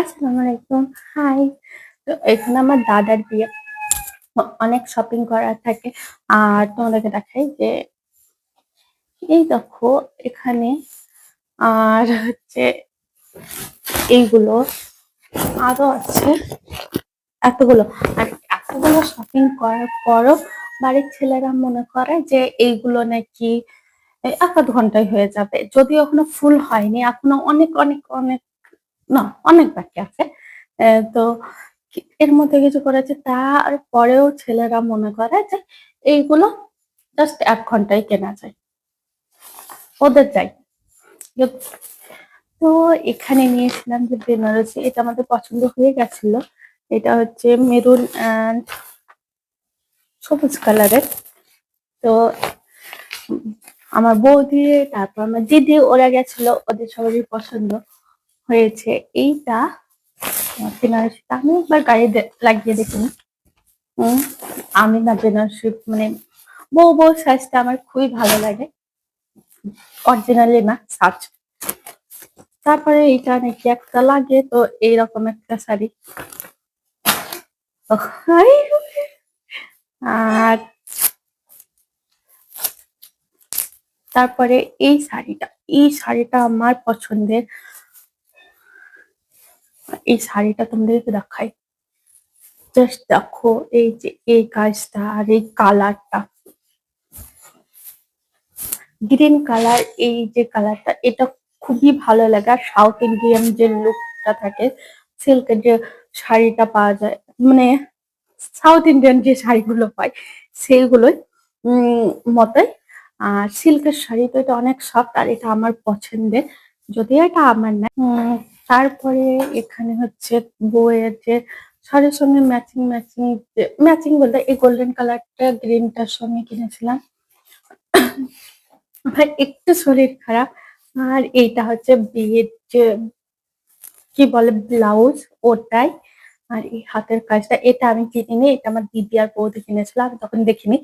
আসসালামু আলাইকুম হাই তো এখানে আমার দাদার বিয়ে। অনেক শপিং করার থাকে। আর তোমাদেরকে দেখাই যে, এই দেখো এখানে, আর হচ্ছে এইগুলো আরও আছে। এতগুলো। আর এতগুলো শপিং করার পরও বাড়ির ছেলেরা মনে করে যে, এইগুলো নাকি এক আধ ঘন্টায় হয়ে যাবে। যদিও এখনও ফুল হয়নি, এখনও অনেক অনেক অনেক না, অনেক বাকি আছে। তো এর মধ্যে কিছু করেছে, তারপরেও ছেলেরা মনে করে যে এইগুলো জাস্ট এক ঘন্টায় কেনা যায়। ওদের যাই। তো এখানে নিয়েছিলাম যে বেনারসি, এটা আমাদের পছন্দ হয়ে গেছিল। এটা হচ্ছে মেরুন অ্যান্ড সবুজ কালারের। তো আমার বৌদি, তারপর আমার দিদি, ওরা গেছিল, ওদের সবারই পছন্দ। হয়েছে। এইটা আমি একবার গায়ে লাগিয়ে দেখিনি। আমি না বেনারসি মানে বউ বউ সাইজটা আমার খুবই ভালো লাগে। অরিজিনালি না সার্চ তারপরে এইটা নাকি একটা লাগে, তো এইরকম একটা শাড়ি। আর তারপরে এই শাড়িটা এই শাড়িটা আমার পছন্দের। এই শাড়িটা তোমাদেরকে দেখাই। জাস্ট দেখো এই যে এই কাজটা আর এই কালারটা। গ্রিন কালার এই যে কালারটা, এটা খুবই ভালো লাগে। আর সাউথ ইন্ডিয়ান যে লুকটা থাকে সিল্কের যে শাড়িটা পাওয়া যায় মানে সাউথ ইন্ডিয়ান যে শাড়িগুলো পাই সেইগুলোই মতোই। আর সিল্কের শাড়ি তো এটা অনেক সফট আর এটা আমার পছন্দের। যদিও এটা আমার না তারপরে এখানে হচ্ছে বইয়ের যে শাড়ির সঙ্গে ম্যাচিং ম্যাচিং ম্যাচিং বলতে এই গোল্ডেন কালারটা গ্রিনটার সঙ্গে কিনেছিলাম। ভাই, একটু শরীর খারাপ। আর এইটা হচ্ছে বিয়ের যে কি বলে ব্লাউজ ওটাই। আর এই হাতের কাজটা, এটা আমি কিনিনি, এটা আমার দিদি আর বৌদি কিনেছিল, আমি তখন দেখিনি।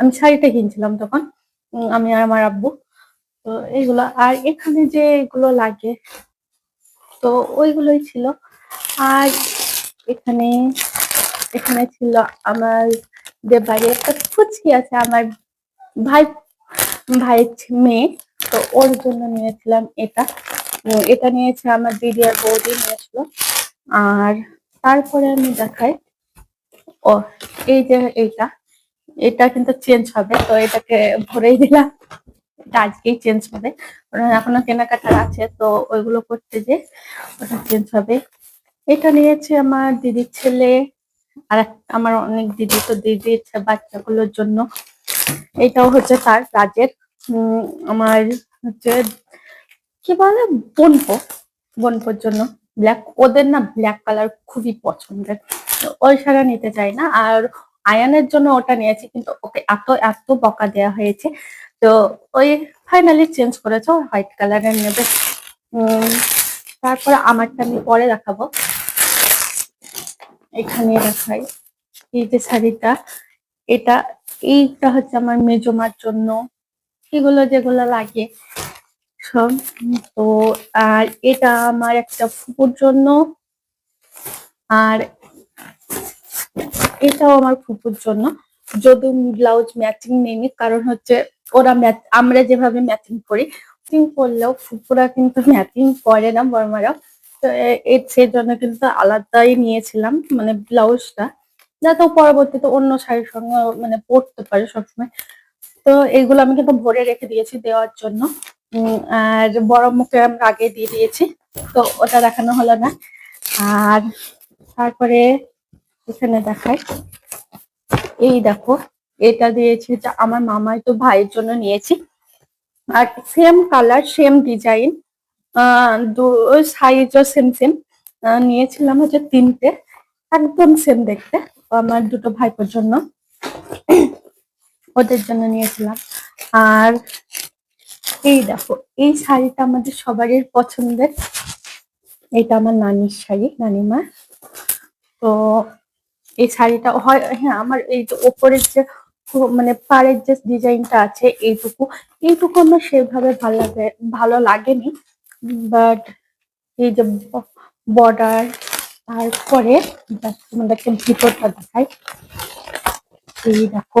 আমি শাড়িটা কিনছিলাম তখন আমি আর আমার আব্বু। তো এইগুলো আর এখানে যে এগুলো লাগে তো ওইগুলোই ছিল। আর এখানে এখানে ছিল আমার যে বাড়ি, একটা ফুচকি আছে, আমার ভাই ছে- মেয়ে। তো ওর জন্য নিয়েছিলাম এটা। এটা নিয়েছে আমার দিদি আর বৌদি নিয়েছিল। আর তারপরে আমি দেখাই। ও, এই যে এইটা, এটা কিন্তু চেঞ্জ হবে, তো এটাকে ভরেই দিলাম। এটা আজকেই চেঞ্জ হবে। কারণ এখনও কেনাকাটার আছে, তো ওইগুলো করতে যে ওটা চেঞ্জ হবে। এটা নিয়েছে আমার দিদির ছেলে, আর আমার অনেক দিদি, তো দিদির বাচ্চাগুলোর জন্য। এটাও হচ্ছে তার রাজের আমার হচ্ছে কি বলে? বোনপো। বোনপোর জন্য। ব্ল্যাক ওদের না ব্ল্যাক কালার খুবই পছন্দের। ওই সারা নিতে চাই না। আর আয়ানের জন্য ওটা নিয়েছি, কিন্তু ওকে এত এত বকা দেওয়া হয়েছে। তো ওই ফাইনালি চেঞ্জ করেছে হোয়াইট কালারের নেবে। তারপরে আমারটা আমি পরে দেখাবো। এখানে দেখাই। এই যে শাড়িটা, এটা, এইটা হচ্ছে আমার মেজমার জন্য। এগুলো যেগুলো লাগে, সব। তো, আর এটা আমার একটা ফুপুর জন্য। আর এটাও আমার ফুপুর জন্য। যদিও ব্লাউজ ম্যাচিং নেইনি কারণ হচ্ছে ওরা আমরা যেভাবে ম্যাচিং করি ম্যাচিং করলেও ফুপুরা কিন্তু ম্যাচিং করে না বর্মারা তো এর সেই জন্য কিন্তু আলাদাই নিয়েছিলাম মানে ব্লাউজটা। যাতে পরবর্তীতে অন্য শাড়ির সঙ্গে মানে পরতে পারে সবসময়। তো এইগুলো আমি কিন্তু ভরে রেখে দিয়েছি দেওয়ার জন্য। আর বড় মুখে আমরা আগে দিয়ে দিয়েছি, তো ওটা দেখানো হলো না। আর তারপরে এখানে দেখায় এই দেখো এটা দিয়েছি যে আমার মামাই তো ভাইয়ের জন্য নিয়েছি। আর সেম কালার সেম ডিজাইন ওই সাইজও সেম সেম নিয়েছিলাম হচ্ছে তিনটে, একদম সেম দেখতে আমার দুটো ভাইপোর জন্য। ওদের জন্য নিয়েছিলাম। আর এই দেখো, এই শাড়িটা আমাদের সবারই পছন্দের। এটা আমার নানির শাড়ি নানিমা তো এই শাড়িটা হয় হ্যাঁ আমার এই যে ওপরের যে মানে পাড়ের যে ডিজাইনটা আছে এইটুকু এইটুকু আমার সেভাবে ভালো লাগে, ভালো লাগেনি। বাট এই যে বর্ডার তারপরে তোমাদেরকে ভিতরটা দেখাই। এই দেখো,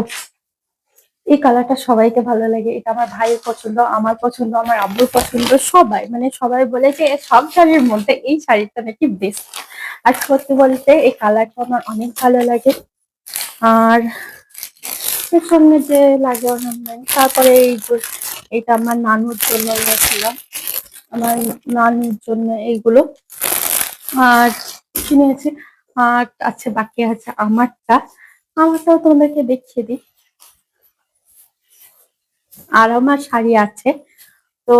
এই কালারটা সবাইকে ভালো লাগে। এটা আমার ভাইয়ের পছন্দ, আমার পছন্দ, আমার আব্বুর পছন্দ, সবাই। মানে সবাই বলে যে সব শাড়ির মধ্যে এই শাড়িটা নাকি বেস্ট আর সত্যি বলতে এই কালারটা আমার অনেক ভালো লাগে। আর সঙ্গে যে লাগে তারপরে এই এটা আমার নানুর জন্য নিয়েছিলাম আমার নানুর জন্য এইগুলো। আর কিনেছি। আর আছে, বাকি আছে আমারটা। আমারটাও তোমাদেরকে দেখিয়ে দিই। আর আমার শাড়ি আছে। তো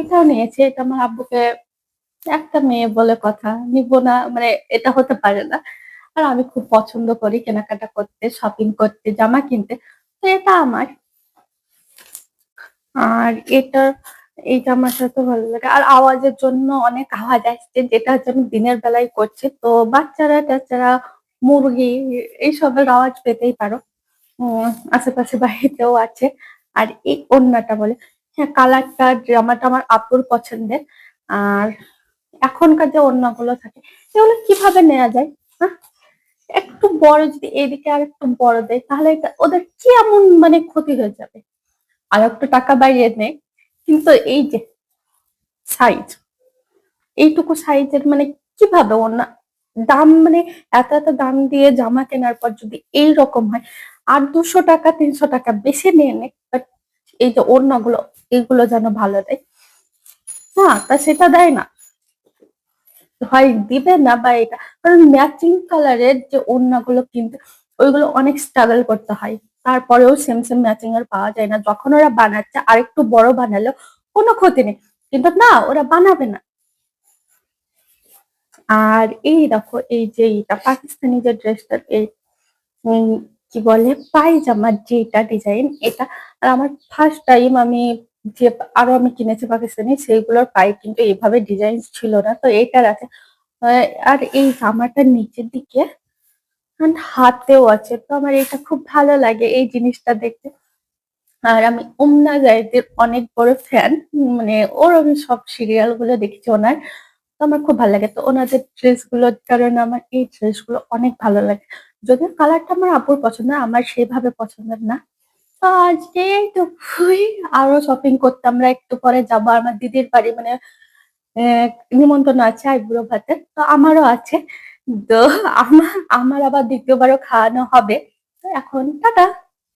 এটাও নিয়েছে। এটা আমার আব্বুকে, একটা মেয়ে বলে কথা। নিব না মানে এটা হতে পারে না। আর আমি খুব পছন্দ করি কেনাকাটা করতে শপিং করতে, জামা কিনতে। তো এটা আমার। আর এটা এই জামাটা তো ভালো লাগে। আর আওয়াজের জন্য অনেক আওয়াজ আসছে, যেটা হচ্ছে আমি দিনের বেলায় করছি। তো বাচ্চারা, টাচ্চারা, মুরগি, এইসবের আওয়াজ পেতেই পারো। আশেপাশে বাড়িতেও আছে। আর এই অন্যটা বলে হ্যাঁ কালারটা, জামাটা আমার আপুর পছন্দের। আর এখনকার যে ওড়নাগুলো থাকে, এগুলো কীভাবে নেওয়া যায়? হ্যাঁ? একটু বড় যদি এদিকে আর একটু বড় দেয়, তাহলে ওদের কি এমন মানে ক্ষতি হয়ে যাবে? আর একটু টাকা বাড়িয়ে নেয়, কিন্তু এই যে সাইজ এইটুকু সাইজের মানে কীভাবে ওনা দাম মানে এত এত দাম দিয়ে জামা কেনার পর যদি এই রকম হয়, আর দুশো টাকা, তিনশো টাকা বেশি নিয়ে নে বাট এই যে ওড়নাগুলো, এগুলো যেন ভালো দেয়। না, তা সেটা দেয় না। হয়, দিবে না বা এটা। কারণ ম্যাচিং কালারের যে ওড়নাগুলো কিনতে ওইগুলো অনেক স্ট্রাগল করতে হয়। তারপরেও সেম সেম ম্যাচিং আর পাওয়া যায় না। যখন ওরা বানাচ্ছে আর একটু বড় বানালো, কোনো ক্ষতি নেই। কিন্তু না, ওরা বানাবে না। আর এই দেখো, এই যে এটা পাকিস্তানি যে ড্রেসটা এই কি বলে পায়জামার যেটা ডিজাইন এটা আর আমার ফার্স্ট টাইম আমি যে আরও আমি কিনেছি পাকিস্তানি সেইগুলোর পায়ে কিন্তু এইভাবে ডিজাইন ছিল না। তো এইটার আছে। আর এই জামাটার নিচের দিকে হাতেও আছে। তো আমার এটা খুব ভালো লাগে এই জিনিসটা দেখতে। আর আমি ওমনা জাহিদের অনেক বড় ফ্যান মানে ওর আমি সব সিরিয়ালগুলো দেখেছি ওনার। তো আমার খুব ভালো লাগে। তো ওনাদের ড্রেসগুলোর কারণে আমার এই ড্রেসগুলো অনেক ভালো লাগে। যদিও কালারটা আমার আপুর পছন্দ, আমার সেভাবে পছন্দের না। আজকে তো আরও শপিং করতে আমরা একটু পরে যাব। আমার দিদির বাড়ি মানে নিমন্ত্রণ আছে আইবুড়ো ভাতের। তো আমারও আছে। তো আমার আমার আবার দ্বিতীয়বারও খাওয়ানো হবে। তো এখন টাটা।